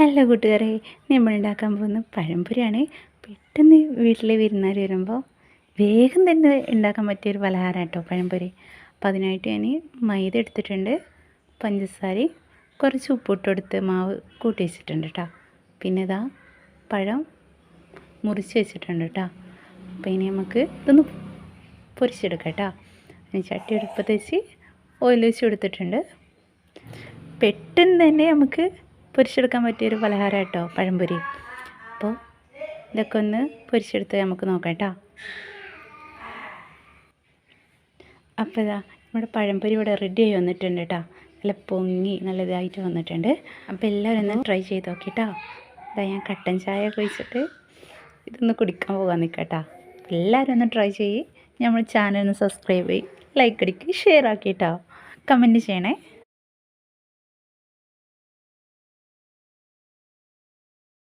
Hello കൂട്ടുകാരെ നമ്മൾ ഉണ്ടാക്കാൻ പോകുന്ന പഴംപൊരിയാണ്. പെട്ടെന്ന് വീട്ടിൽ വിരുന്നാർ വരുമ്പോൾ വേഗം തന്നെ ഉണ്ടാക്കാൻ പറ്റിയൊരു പലഹാരം കേട്ടോ പഴംപൊരി. അപ്പം അതിനായിട്ട് ഞാൻ മൈദ എടുത്തിട്ടുണ്ട് പഞ്ചസാര കുറച്ച് ഉപ്പിട്ടെടുത്ത് മാവ് കൂട്ടി വെച്ചിട്ടുണ്ട് കേട്ടോ പിന്നെ ഇതാ പഴം മുറിച്ച് വെച്ചിട്ടുണ്ട് കേട്ടോ അപ്പോൾ ഇനി നമുക്ക് ഇതൊന്ന് പൊരിച്ചെടുക്കാം കേട്ടോ ഇനി ചട്ടി എടുപ്പത്ത് വെച്ച് ഓയിൽ വെച്ച് കൊടുത്തിട്ടുണ്ട്. പെട്ടെന്ന് തന്നെ നമുക്ക് പൊരിച്ചെടുക്കാൻ പറ്റിയൊരു പലഹാരം കേട്ടോ പഴംപൊരി. അപ്പോൾ ഇതൊക്കെ ഒന്ന് പൊരിച്ചെടുത്ത് നമുക്ക് നോക്കാം കേട്ടോ. അപ്പോൾ ഇതാ നമ്മുടെ പഴംപൊരി ഇവിടെ റെഡി ആയി വന്നിട്ടുണ്ട് കേട്ടോ. നല്ല പൊങ്ങി നല്ല ഇതായിട്ട് വന്നിട്ടുണ്ട്. അപ്പോൾ എല്ലാവരും ഒന്ന് ട്രൈ ചെയ്ത് നോക്കിട്ടോ ഇതാ ഞാൻ കട്ടൻ ചായ കുഴിച്ചിട്ട് ഇതൊന്ന് കുടിക്കാൻ പോകാൻ നിൽക്കട്ടോ എല്ലാവരും ഒന്ന് ട്രൈ ചെയ്യ്. നമ്മൾ ചാനൽ ഒന്ന് സബ്സ്ക്രൈബ് ചെയ്യും ലൈക്ക് അടിക്കുക ഷെയർ ആക്കിയിട്ടോ കമന്റ് ചെയ്യണേ.